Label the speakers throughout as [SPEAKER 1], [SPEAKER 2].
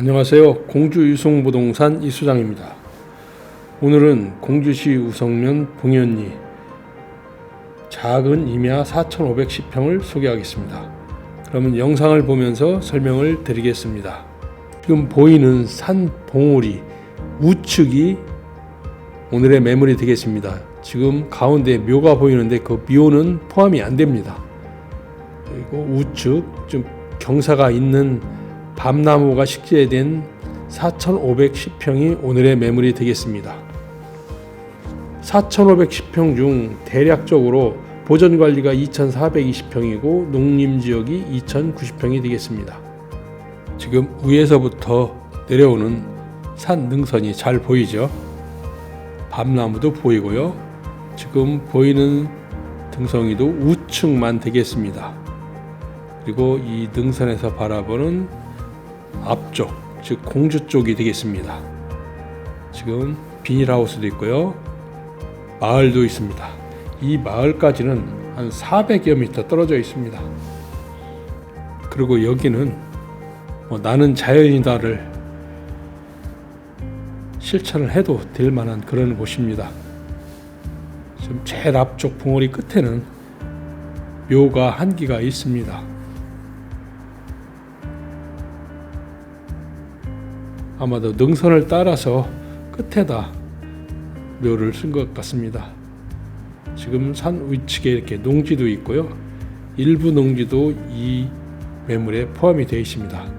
[SPEAKER 1] 안녕하세요. 공주 유송부동산 이수장입니다. 오늘은 공주시 우성면 봉현리 작은 임야 4,510평을 소개하겠습니다. 그러면 영상을 보면서 설명을 드리겠습니다. 지금 보이는 산 봉우리 우측이 오늘의 매물이 되겠습니다. 지금 가운데 묘가 보이는데 그 묘는 포함이 안 됩니다. 그리고 우측 좀 경사가 있는 밤나무가 식재된 4,510평이 오늘의 매물이 되겠습니다. 4,510평 중 대략적으로 보전 관리가 2,420평이고 농림 지역이 2,090평이 되겠습니다. 지금 위에서부터 내려오는 산 능선이 잘 보이죠? 밤나무도 보이고요. 지금 보이는 등성이도 우측만 되겠습니다. 그리고 이 능선에서 바라보는 앞쪽, 즉 공주 쪽이 되겠습니다. 지금 비닐하우스도 있고요. 마을도 있습니다. 이 마을까지는 한 400여 미터 떨어져 있습니다. 그리고 여기는 뭐 나는 자연이다를 실천을 해도 될 만한 그런 곳입니다. 지금 제일 앞쪽 봉우리 끝에는 묘가 한 기가 있습니다. 아마도 능선을 따라서 끝에다 묘를 쓴 것 같습니다. 지금 산 위측에 이렇게 농지도 있고요. 일부 농지도 이 매물에 포함이 되어 있습니다.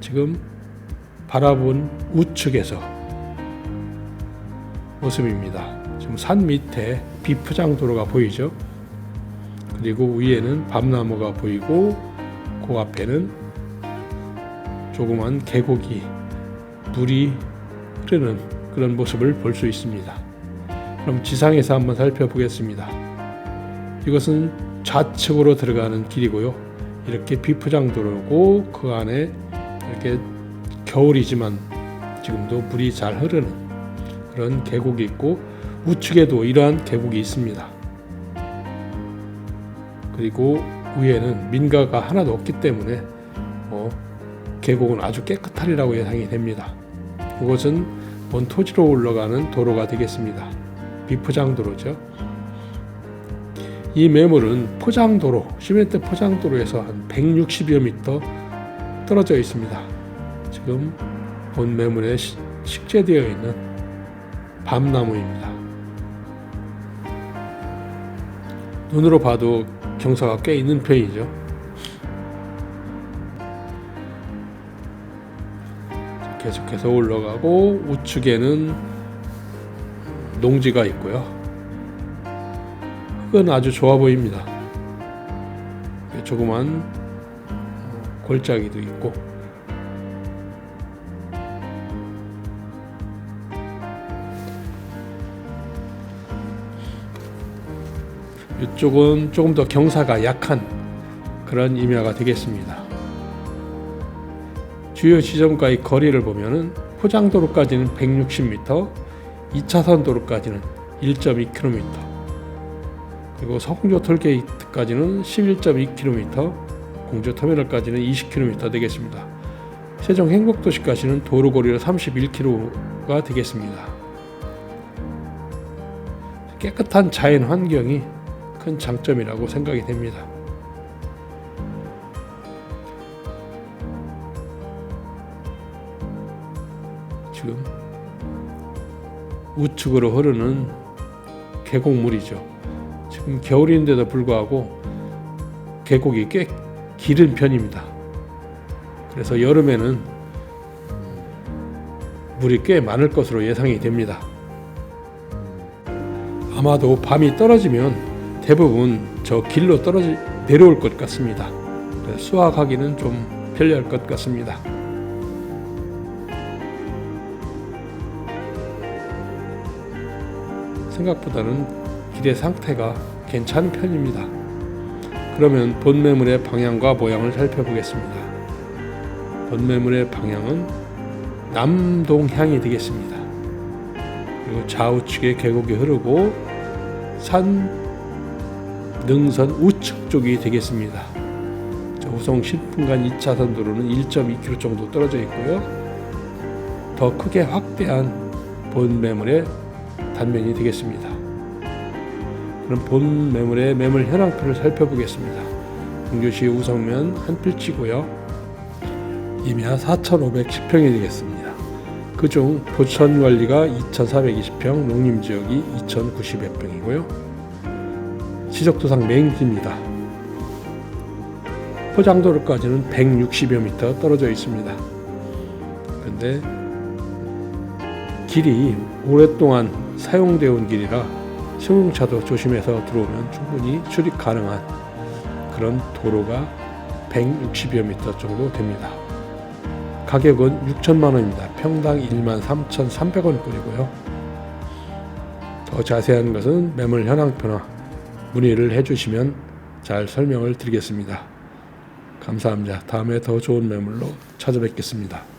[SPEAKER 1] 지금 바라본 우측에서 모습입니다. 지금 산 밑에 비포장 도로가 보이죠? 그리고 위에는 밤나무가 보이고 그 앞에는 조그만 계곡이 물이 흐르는 그런 모습을 볼 수 있습니다. 그럼 지상에서 한번 살펴보겠습니다. 이것은 좌측으로 들어가는 길이고요. 이렇게 비포장 도로고 그 안에 이렇게 겨울이지만 지금도 물이 잘 흐르는 그런 계곡이 있고 우측에도 이러한 계곡이 있습니다. 그리고 위에는 민가가 하나도 없기 때문에 뭐 계곡은 아주 깨끗하리라고 예상이 됩니다. 이곳은 본 토지로 올라가는 도로가 되겠습니다. 비포장 도로죠. 이 매물은 포장도로, 시멘트 포장도로에서 한 160여 미터 떨어져 있습니다. 지금 본 매물에 식재되어 있는 밤나무입니다. 눈으로 봐도 경사가 꽤 있는 편이죠. 계속해서 올라가고 우측에는 농지가 있고요. 흙은 아주 좋아 보입니다. 조그만 골짜기도 있고 이쪽은 조금 더 경사가 약한 그런 임야가 되겠습니다. 주요 지점과의 거리를 보면은 포장도로까지는 160m, 2차선 도로까지는 1.2km, 그리고 서공조 톨게이트까지는 11.2km, 공주 터미널까지는 20km 되겠습니다. 세종 행복도시까지는 도로 거리로 31km가 되겠습니다. 깨끗한 자연 환경이 큰 장점이라고 생각이 됩니다. 지금 우측으로 흐르는 계곡물이죠. 지금 겨울인데도 불구하고 계곡이 꽤 길은 편입니다. 그래서 여름에는 물이 꽤 많을 것으로 예상이 됩니다. 아마도 밤이 떨어지면 대부분 저 길로 떨어지 내려올 것 같습니다. 수확하기는 좀 편리할 것 같습니다. 생각보다는 길의 상태가 괜찮은 편입니다. 그러면 본 매물의 방향과 모양을 살펴보겠습니다. 본 매물의 방향은 남동향이 되겠습니다. 그리고 좌우측에 계곡이 흐르고 산 능선 우측 쪽이 되겠습니다. 우성 신풍간 2차선 도로는 1.2km 정도 떨어져 있고요. 더 크게 확대한 본 매물의 단면이 되겠습니다. 그럼 본 매물의 매물 현황표를 살펴보겠습니다. 동교시 우성면 한 필지고요. 임야 4,510평이 되겠습니다. 그중 포천 관리가 2,420평, 농림 지역이 2,090여 평이고요. 지적도상 맹지입니다. 포장도로까지는 160여 미터 떨어져 있습니다. 그런데 길이 오랫동안 사용되어 온 길이라 승용차도 조심해서 들어오면 충분히 출입 가능한 그런 도로가 160여 미터 정도 됩니다. 가격은 6천만 원입니다. 평당 1만 3,300원꼴이고요. 더 자세한 것은 매물 현황표나 문의를 해주시면 잘 설명을 드리겠습니다. 감사합니다. 다음에 더 좋은 매물로 찾아뵙겠습니다.